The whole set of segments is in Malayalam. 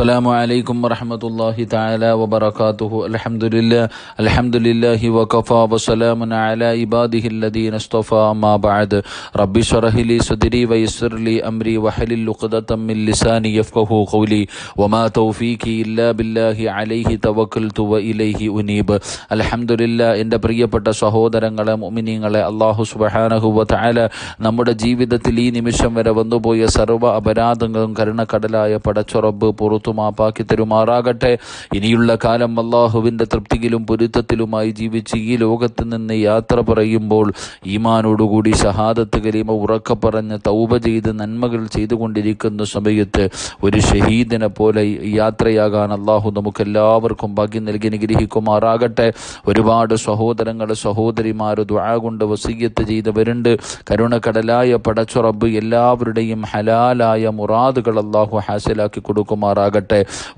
السلام عليكم ورحمة الله تعالى وبركاته الحمد لله الحمد لله وكفى وسلام على عباده الذين اصطفى ما بعد رب اشرح لي صدري ويسر لي أمري وحلل عقدة من لساني يفقه قولي وما توفيقي إلا بالله عليه توكلت وإليه أنيب الحمد لله എൻ്റെ പ്രിയപ്പെട്ട സഹോദരങ്ങളെ മുമിനീങ്ങളെ അള്ളാഹു സുബഹാനഹുവ തആല നമ്മുടെ ജീവിതത്തിൽ ഈ നിമിഷം വരെ വന്നുപോയ സർവ്വ അപരാധങ്ങളും കരുണക്കടലായ പടച്ചുറബ് പുറത്തു മാപ്പാക്കി തരുമാറാകട്ടെ. ഇനിയുള്ള കാലം അള്ളാഹുവിന്റെ തൃപ്തിയിലും പൊരുത്തത്തിലുമായി ജീവിച്ച് ഈ ലോകത്ത് നിന്ന് യാത്ര പറയുമ്പോൾ ഈമാനോടുകൂടി ഷഹാദത്ത് കരീമ ഉറക്ക പറഞ്ഞ് തൗബ ചെയ്ത് നന്മകൾ ചെയ്തുകൊണ്ടിരിക്കുന്ന സമയത്ത് ഒരു ഷഹീദിനെ പോലെ യാത്രയാകാൻ അള്ളാഹു നമുക്കെല്ലാവർക്കും ഭാഗ്യം നൽകി അനുഗ്രഹിക്കുമാറാകട്ടെ. ഒരുപാട് സഹോദരങ്ങൾ സഹോദരിമാർ ദ്വാ കൊണ്ട് വസീയത്ത് ചെയ്തവരുണ്ട്. കരുണക്കടലായ പടച്ചുറബ് എല്ലാവരുടെയും ഹലാലായ മുറാദുകൾ അള്ളാഹു ഹാസിലാക്കി കൊടുക്കുമാറാകട്ടെ.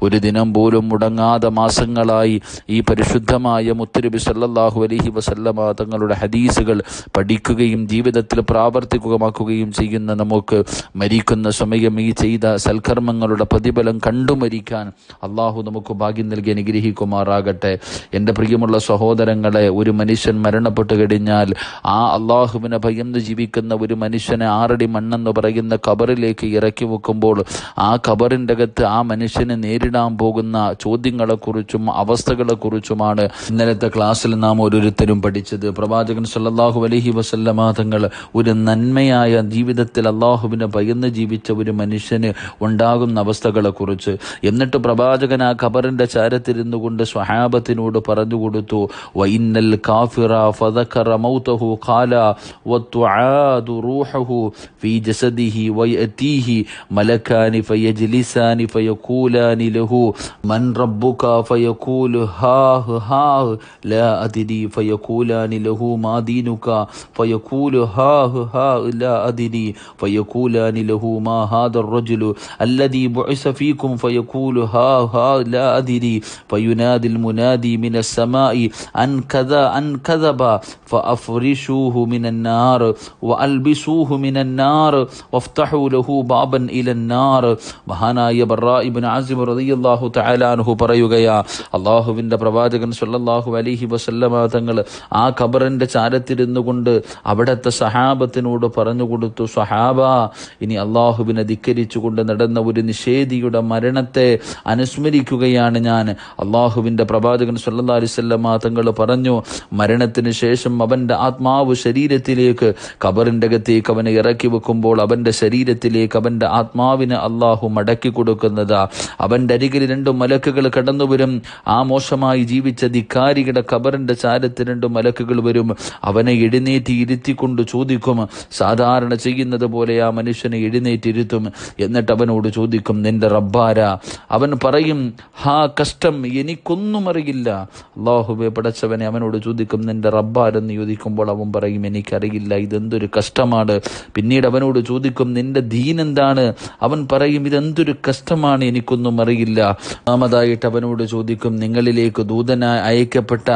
ഒരു ദിനം പോലും മുടങ്ങാതെ മാസങ്ങളായി ഈ പരിശുദ്ധമായ മുത്തുരബി സല്ലാഹു അലഹി വസല്ലമ തങ്ങളുടെ ഹദീസുകൾ പഠിക്കുകയും ജീവിതത്തിൽ പ്രാവർത്തികമാക്കുകയും ചെയ്യുന്ന നമുക്ക് മരിക്കുന്ന സമയം ഈ ചെയ്ത സൽക്കർമ്മങ്ങളുടെ പ്രതിഫലം കണ്ടു മരിക്കാൻ അള്ളാഹു നമുക്ക് ഭാഗ്യം നൽകി അനുഗ്രഹിക്കുമാറാകട്ടെ. എന്റെ പ്രിയമുള്ള സഹോദരങ്ങളെ ഒരു മനുഷ്യൻ മരണപ്പെട്ടു കഴിഞ്ഞാൽ ആ അള്ളാഹുവിനെ ഭയന്ന് ജീവിക്കുന്ന ഒരു മനുഷ്യനെ ആറടി മണ്ണെന്ന് പറയുന്ന കബറിലേക്ക് ഇറക്കി വെക്കുമ്പോൾ ആ കബറിന്റെ അകത്ത് ആ മനുഷ്യന് നേരിടാൻ പോകുന്ന ചോദ്യങ്ങളെക്കുറിച്ചും അവസ്ഥകളെക്കുറിച്ചുമാണ് ഇന്നലത്തെ ക്ലാസ്സിൽ നാം ഓരോരുത്തരും പഠിച്ചത്. പ്രവാചകൻ സല്ലാഹു അലഹി വസല്ലമാതങ്ങൾ ഒരു നന്മയായ ജീവിതത്തിൽ അള്ളാഹുവിനെ ഭയന്ന് ജീവിച്ച ഒരു മനുഷ്യന് ഉണ്ടാകുന്ന അവസ്ഥകളെക്കുറിച്ച്. എന്നിട്ട് പ്രവാചകൻ ആ ഖബറിന്റെ ചാരത്തിരുന്നു കൊണ്ട് സ്വഹാബത്തിനോട് പറഞ്ഞു കൊടുത്തു വൈന്നൽ കാഫിറ ഫദക്കറ മൗതഹു ഖാല വത്തുആദു റൂഹഹു ഫീ ജസദിഹി വയതീഹി മലക്കാനി ഫയജ്ലിസാനി يقولان له من ربك فيقول ها ها لا أدري فيقولان له ما دينك؟ فيقول ها ها لا أدري فيقولان له ما هذا الرجل الذي بعث فيكم؟ فيقول ها ها لا أدري فينادي المنادي من السماء أن كذا أن كذب. فأفرشوه من النار وألبسوه من النار وافتحوا له بابا إلى النار. وهنا يا براء ബറാഇബിൻ ആസിബ് റളിയല്ലാഹു തആല അൻഹു പറയുകയാ അള്ളാഹുവിന്റെ പ്രവാചകൻ സല്ലല്ലാഹു അലിഹി വസല്ലമ തങ്ങൾ ആ ഖബറിന്റെ ചാരത്തിരുന്നു കൊണ്ട് അവിടുത്തെ സഹാബത്തിനോട് പറഞ്ഞു കൊടുത്തു സഹാബ ഇനി അള്ളാഹുവിനെ ധിക്കരിച്ചുകൊണ്ട് നടന്ന ഒരു നിഷേധിയുടെ മരണത്തെ അനുസ്മരിക്കുകയാണ് ഞാൻ. അള്ളാഹുവിന്റെ പ്രവാചകൻ സല്ലാ അലൈഹി വസല്ലമ തങ്ങൾ പറഞ്ഞു മരണത്തിന് ശേഷം അവന്റെ ആത്മാവ് ശരീരത്തിലേക്ക് ഖബറിന്റെ അകത്തേക്ക് അവനെ ഇറക്കി വെക്കുമ്പോൾ അവന്റെ ശരീരത്തിലേക്ക് അവന്റെ ആത്മാവിനെ അള്ളാഹു മടക്കി കൊടുക്കുന്നതാ അവന്റെ അരികിൽ രണ്ടു മലക്കുകൾ കടന്നു വരും. ആ മോശമായി ജീവിച്ച ധിക്കാരിയുടെ കബറിന്റെ ചാരത്ത് രണ്ടു മലക്കുകൾ വരും. അവനെ എഴുന്നേറ്റി ഇരുത്തിക്കൊണ്ട് ചോദിക്കും സാധാരണ ചെയ്യുന്നത് പോലെ ആ മനുഷ്യനെ എഴുന്നേറ്റിരുത്തും എന്നിട്ട് അവനോട് ചോദിക്കും നിന്റെ റബ്ബാര? അവൻ പറയും ഹാ കഷ്ടം എനിക്കൊന്നും അറിയില്ല. അള്ളാഹുബെ പടച്ചവനെ അവനോട് ചോദിക്കും നിന്റെ റബ്ബാരെന്ന് ചോദിക്കുമ്പോൾ അവൻ പറയും എനിക്കറിയില്ല ഇതെന്തൊരു കഷ്ടമാണ്. പിന്നീട് അവനോട് ചോദിക്കും നിന്റെ ദീൻ എന്താണ്? അവൻ പറയും ഇതെന്തൊരു കഷ്ടമാണ് എനിക്കൊന്നും അറിയില്ല. ഒന്നാമതായിട്ട് അവനോട് ചോദിക്കും നിങ്ങളിലേക്ക് ദൂതനായി അയക്കപ്പെട്ട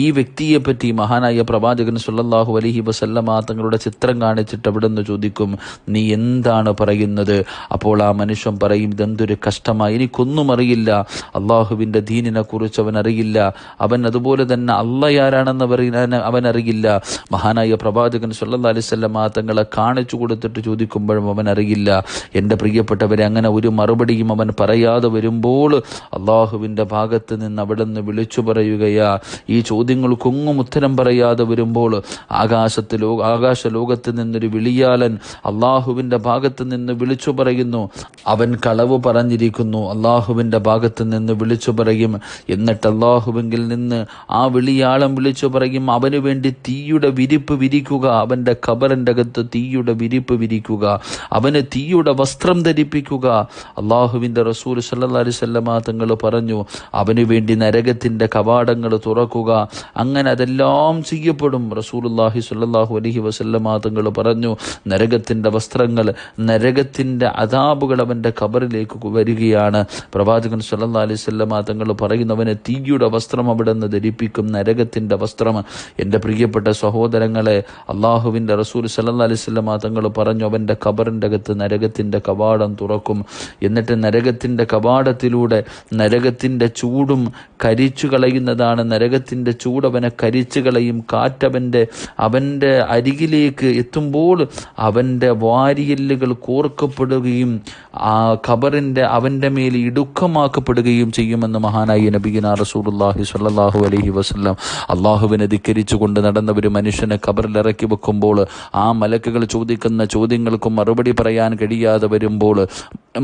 ഈ വ്യക്തിയെ പറ്റി മഹാനായ പ്രവാചകൻ സുല്ലാഹു അലഹി വസല്ലമ തങ്ങളുടെ ചിത്രം കാണിച്ചിട്ട് അവിടെ നിന്ന് ചോദിക്കും നീ എന്താണ് പറയുന്നത്? അപ്പോൾ ആ മനുഷ്യൻ പറയും ഇതെന്തൊരു കഷ്ടമായി എനിക്കൊന്നും അറിയില്ല. അള്ളാഹുവിന്റെ ദീനിനെ കുറിച്ച് അവൻ അറിയില്ല. അവൻ അതുപോലെ തന്നെ അള്ളയാരാണെന്ന് പറയാൻ അവൻ അറിയില്ല. മഹാനായ പ്രവാചകൻ സുല്ലാ അലൈഹി വസല്ലമ തങ്ങളെ കാണിച്ചു കൊടുത്തിട്ട് ചോദിക്കുമ്പോഴും അവൻ അറിയില്ല. എന്റെ പ്രിയപ്പെട്ടവരെ അങ്ങനെ ഒരു മറുപടിയും അവൻ പറയാതെ വരുമ്പോൾ അള്ളാഹുവിന്റെ ഭാഗത്ത് നിന്ന് അവിടെ നിന്ന് വിളിച്ചു പറയുകയാ. ഈ ചോദ്യങ്ങൾക്കൊന്നും ഉത്തരം പറയാതെ വരുമ്പോൾ ആകാശത്ത് ലോ ആകാശ ലോകത്ത് നിന്നൊരു വിളിയാലൻ അള്ളാഹുവിന്റെ ഭാഗത്ത് നിന്ന് വിളിച്ചു പറയുന്നു. അവൻ കളവ് പറഞ്ഞിരിക്കുന്നു അള്ളാഹുവിന്റെ ഭാഗത്ത് നിന്ന് വിളിച്ചു പറയും. എന്നിട്ട് അള്ളാഹുവിങ്കിൽ നിന്ന് ആ വിളിയാളം വിളിച്ചു പറയും. അവന് വേണ്ടി തീയുടെ വിരിപ്പ് വിരിക്കുക അവന്റെ ഖബറിന്റെ അകത്ത് തീയുടെ വിരിപ്പ് വിരിക്കുക അവന് തീയുടെ വസ്ത്രം ധരിപ്പിക്കുക. അള്ളാഹുവിന്റെ റസൂൽ സല്ലാ അലൈഹി വസല്ലമ തങ്ങൾ പറഞ്ഞു അവന് വേണ്ടി നരകത്തിന്റെ കവാടങ്ങൾ തുറക്കുക. അങ്ങനെ അതെല്ലാം ചെയ്യപ്പെടും. റസൂലുള്ളാഹി സ്വല്ലല്ലാഹു അലഹി വസല്ലമ തങ്ങൾ പറഞ്ഞു നരകത്തിന്റെ വസ്ത്രങ്ങൾ നരകത്തിന്റെ അതാബുകൾ അവന്റെ കബറിലേക്ക് വരികയാണ്. പ്രവാചകൻ സല്ലാ അലൈഹി വസല്ലമ തങ്ങൾ പറയുന്നവന് തീയുടെ വസ്ത്രം അവിടെ നിന്ന് ധരിപ്പിക്കും നരകത്തിന്റെ വസ്ത്രം. എന്റെ പ്രിയപ്പെട്ട സഹോദരങ്ങളെ അള്ളാഹുവിന്റെ റസൂൽ സല്ലാ അലൈഹി വസല്ലമ തങ്ങൾ പറഞ്ഞു അവന്റെ കബറിന്റെ അകത്ത് നരകത്തിന്റെ കവാടം തുറക്കും. എന്നിട്ട് നരകത്തിന്റെ നരകത്തിന്റെ കവാടത്തിലൂടെ നരകത്തിന്റെ ചൂടും കരിച്ചു കളയുന്നതാണ്. നരകത്തിന്റെ ചൂടവനെ കരിച്ചു കളയും. കാറ്റവന്റെ അവന്റെ അരികിലേക്ക് എത്തുമ്പോൾ അവന്റെ വാരിയല്ലുകൾ കോർക്കപ്പെടുകയും ആ ഖബറിന്റെ അവന്റെ മേൽ ഇടുക്കമാക്കപ്പെടുകയും ചെയ്യുമെന്ന് മഹാനായി നബീന റസൂലുള്ളാഹി സ്വല്ലല്ലാഹു അലഹി വസല്ലം അള്ളാഹുവിനെ ധിക്കരിച്ചുകൊണ്ട് നടന്ന ഒരു മനുഷ്യനെ ഖബറിൽ ഇറക്കി വെക്കുമ്പോൾ ആ മലക്കുകൾ ചോദിക്കുന്ന ചോദ്യങ്ങൾക്കും മറുപടി പറയാൻ കഴിയാതെ വരുമ്പോൾ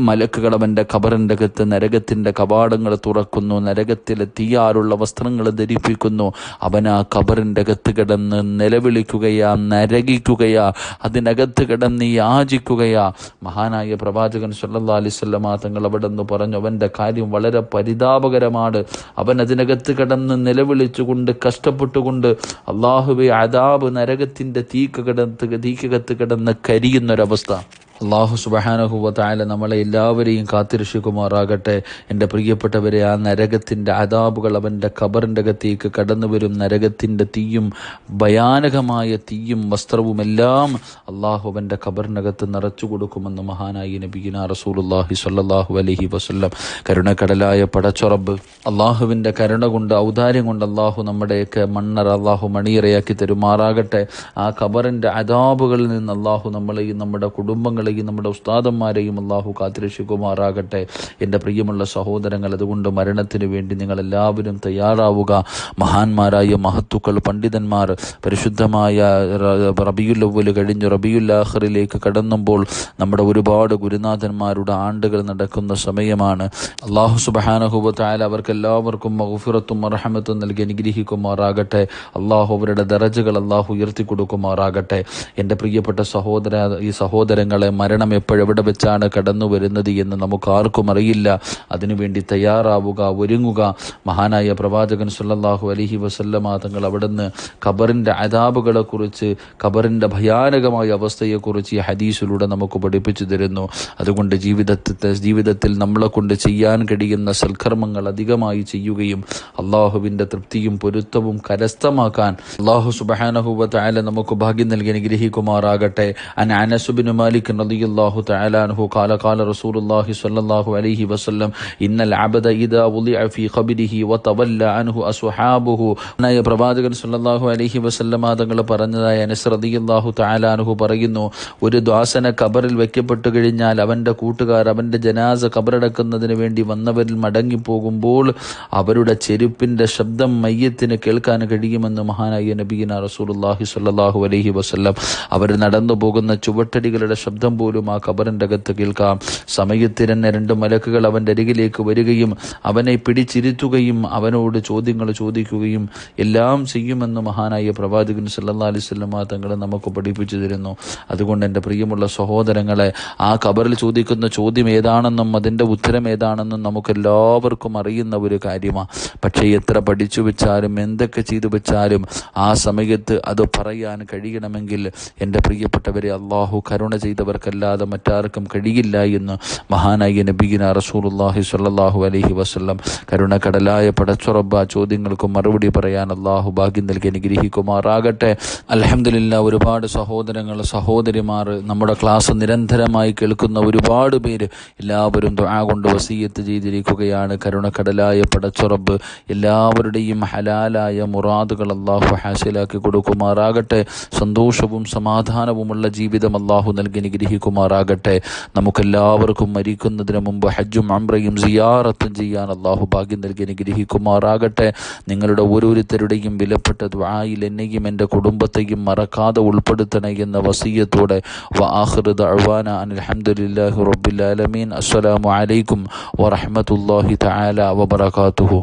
മലക്കുകൾ അവന്റെ ഖബറിന്റെ അകത്ത് നരകത്തിന്റെ കവാടങ്ങൾ തുറക്കുന്നു നരകത്തിലെ തീയാറുള്ള വസ്ത്രങ്ങൾ ധരിപ്പിക്കുന്നു. അവൻ ആ ഖബറിന്റെ അകത്ത് കിടന്ന് നിലവിളിക്കുകയാ നരകിക്കുകയാ അതിനകത്ത് കിടന്ന് യാചിക്കുകയാ. മഹാനായ പ്രവാചകൻ സല്ലല്ലാഹു അലൈഹി വസല്ലമ തങ്ങൾ അവിടെ നിന്ന് പറഞ്ഞു അവന്റെ കാര്യം വളരെ പരിതാപകരമാണ്. അവൻ അതിനകത്ത് കിടന്ന് നിലവിളിച്ചുകൊണ്ട് കഷ്ടപ്പെട്ടുകൊണ്ട് അള്ളാഹുബി അതാബ് നരകത്തിന്റെ തീക്ക് കിടന്ന് തീക്കകത്ത് കിടന്ന് കരിയുന്നൊരവസ്ഥ. അള്ളാഹു സുബഹാനഹുവ തായാല നമ്മളെ എല്ലാവരെയും കാത്തിരക്ഷിക്കുമാറാകട്ടെ. എന്റെ പ്രിയപ്പെട്ടവരെ ആ നരകത്തിന്റെ അതാബുകൾ അവന്റെ ഖബറിന്റെ അകത്തേക്ക് കടന്നു വരും. നരകത്തിന്റെ തീയും ഭയാനകമായ തീയും വസ്ത്രവും എല്ലാം അള്ളാഹു അവന്റെ ഖബറിനകത്ത് നിറച്ചു കൊടുക്കുമെന്ന് മഹാനായി നബീന റസൂലുല്ലാഹി സ്വല്ലല്ലാഹു അലഹി വസല്ലം. കരുണക്കടലായ പടച്ചുറബ് അള്ളാഹുവിന്റെ കരുണ കൊണ്ട് ഔദാര്യം കൊണ്ട് അള്ളാഹു നമ്മുടെയൊക്കെ മണ്ണറ അള്ളാഹു മണിയറയാക്കി തരുമാറാകട്ടെ. ആ ഖബറിന്റെ അതാബുകളിൽ നിന്ന് അള്ളാഹു നമ്മളെയും നമ്മുടെ കുടുംബങ്ങളെയും നമ്മുടെ ഉസ്താദന്മാരെയും അള്ളാഹു കാത്തിരക്ഷിക്കുമാറാകട്ടെ. എന്റെ പ്രിയമുള്ള സഹോദരങ്ങൾ അതുകൊണ്ട് മരണത്തിന് വേണ്ടി നിങ്ങൾ എല്ലാവരും തയ്യാറാവുക. മഹാന്മാരായ മഹത്തുക്കൾ പണ്ഡിതന്മാർ പരിശുദ്ധമായ റബിയുൽ അവ്വൽ കഴിഞ്ഞ് റബിയുല്ലാഹറിലേക്ക് കടന്നുമ്പോൾ നമ്മുടെ ഒരുപാട് ഗുരുനാഥന്മാരുടെ ആണ്ടുകൾ നടക്കുന്ന സമയമാണ്. അള്ളാഹു സുബാനഹുബത്തായാലും അവർക്ക് എല്ലാവർക്കും മഹുഫിറത്തും അർഹമത്തും നൽകി അനുഗ്രഹിക്കുമാറാകട്ടെ. അള്ളാഹു അവരുടെ ദറജകൾ അള്ളാഹു ഉയർത്തി കൊടുക്കുമാറാകട്ടെ എന്റെ പ്രിയപ്പെട്ട സഹോദര ഈ സഹോദരങ്ങളെ മരണം എപ്പോഴെവിടെ വെച്ചാണ് കടന്നു വരുന്നത് എന്ന് നമുക്ക് ആർക്കും അറിയില്ല. അതിനുവേണ്ടി തയ്യാറാവുക ഒരുങ്ങുക. മഹാനായ പ്രവാചകൻ സുല്ലാഹു അലഹി വസല്ലമ തങ്ങൾ അവിടുന്ന് ഖബറിന്റെ അതാപുകളെക്കുറിച്ച് ഖബറിന്റെ ഭയാനകമായ അവസ്ഥയെക്കുറിച്ച് ഈ ഹദീസിലൂടെ നമുക്ക് പഠിപ്പിച്ചു തരുന്നു. അതുകൊണ്ട് ജീവിതത്തെ ജീവിതത്തിൽ നമ്മളെ കൊണ്ട് ചെയ്യാൻ കഴിയുന്ന സൽക്കർമ്മങ്ങൾ അധികമായി ചെയ്യുകയും അള്ളാഹുവിന്റെ തൃപ്തിയും പൊരുത്തവും കരസ്ഥമാക്കാൻ അള്ളാഹു സുബഹാനഹുവ തായാല നമുക്ക് ഭാഗ്യം നൽകി അനുഗ്രഹിക്കുമാറാകട്ടെ. മാലിക്കുന്ന മാലിക് തആല അൻഹു ഖാല ഖാല റസൂലുള്ളാഹി സ്വല്ലല്ലാഹു അലൈഹി വസല്ലം ഇന്നൽ അബദ ഇദാ വലിഅ ഫീ ഖബരിഹി വതവല്ല അൻഹു അസ്ഹാബുഹു നായ പ്രവാചകൻ സ്വല്ലല്ലാഹു അലൈഹി വസല്ലം തങ്ങൾ പറഞ്ഞതായ അനസ് റളിയല്ലാഹു തആല പറയുന്നു ഒരു ദ്വാസന ഖബറിൽ വെക്കപ്പെട്ടു കഴിഞ്ഞാൽ അവന്റെ കൂട്ടുകാർ അവന്റെ ജനാസ കബറടക്കുന്നതിന് വേണ്ടി വന്നവരിൽ മടങ്ങി പോകുമ്പോൾ അവരുടെ ചെരുപ്പിന്റെ ശബ്ദം മയ്യത്തിന് കേൾക്കാൻ കഴിയുമെന്ന് മഹാനായ നബീന റസൂലുള്ളാഹി സ്വല്ലല്ലാഹു അലൈഹി വസല്ലം അവർ നടന്നു പോകുന്ന ചുവട്ടടികളുടെ ശബ്ദം പോലും ആ കബറിന്റെ അകത്ത് കേൾക്കാം. സമയത്തിരന്നെ രണ്ട് മലക്കുകൾ അവന്റെ അരികിലേക്ക് വരികയും അവനെ പിടിച്ചിരുത്തുകയും അവനോട് ചോദ്യങ്ങൾ ചോദിക്കുകയും എല്ലാം ചെയ്യുമെന്ന് മഹാനായ പ്രവാചകൻ സല്ലാ അലൈഹി വസല്ലം തങ്ങൾ നമുക്ക് പഠിപ്പിച്ചു തരുന്നു. അതുകൊണ്ട് എന്റെ പ്രിയമുള്ള സഹോദരങ്ങളെ ആ കബറിൽ ചോദിക്കുന്ന ചോദ്യം ഏതാണെന്നും അതിന്റെ ഉത്തരം ഏതാണെന്നും നമുക്ക് എല്ലാവർക്കും അറിയുന്ന ഒരു കാര്യമാണ് പക്ഷേ എത്ര പഠിച്ചു വെച്ചാലും എന്തൊക്കെ ചെയ്തു വെച്ചാലും ആ സമയത്ത് അത് പറയാൻ കഴിയണമെങ്കിൽ എന്റെ പ്രിയപ്പെട്ടവരെ അള്ളാഹു കരുണ ചെയ്തവർക്കല്ലാതെ മറ്റാർക്കും കഴിയില്ല എന്ന് മഹാനായ നബീന റസൂലുള്ളാഹി സ്വല്ലല്ലാഹു അലൈഹി വസല്ലം കരുണക്കടലായ പടച്ചുറബ ചോദ്യങ്ങൾക്ക് മറുപടി പറയാൻ അള്ളാഹു ഭാഗ്യം നൽകി അനുഗ്രഹിക്കുമാറാകട്ടെ. അലഹമില്ല ഒരുപാട് സഹോദരങ്ങൾ സഹോദരിമാർ നമ്മുടെ ക്ലാസ് നിരന്തരമായി കേൾക്കുന്ന ഒരുപാട് പേര് എല്ലാവരും ദുആ കൊണ്ട് വസീയത്ത് ചെയ്തിരിക്കുകയാണ്. കരുണക്കടലായ പടച്ചുറബ് എല്ലാവരുടെയും ഹലാലായ മുറാദുകൾ അള്ളാഹു ഹാസിലാക്കി കൊടുക്കുമാറാകട്ടെ. സന്തോഷവും സമാധാനവുമുള്ള ജീവിതം അള്ളാഹു നൽകി അനുഗ്രഹിക്കുമാറാകട്ടെ. നമുക്കെല്ലാവർക്കും മരിക്കുന്നതിന് മുമ്പ് ഹജ്ജും അമ്രയും സിയാറത്തും ചെയ്യാൻ അള്ളാഹു ഭാഗ്യം നൽകി അനുഗ്രഹിക്കുമാറാകട്ടെ. നിങ്ങളുടെ ഓരോരുത്തരുടെയും വിലപ്പെട്ട ദ്വായിൽ എന്നെയും എന്റെ കുടുംബത്തെയും മറക്കാതെ ഉൾപ്പെടുത്തണേ എന്ന വസീയത്തോടെ. അനിൽ ഹംദുലില്ലാഹി റബ്ബിൽ ആലമീൻ. അസ്സലാമു അലൈക്കും വറഹ്മത്തുള്ളാഹി തആല വബറകാതുഹു.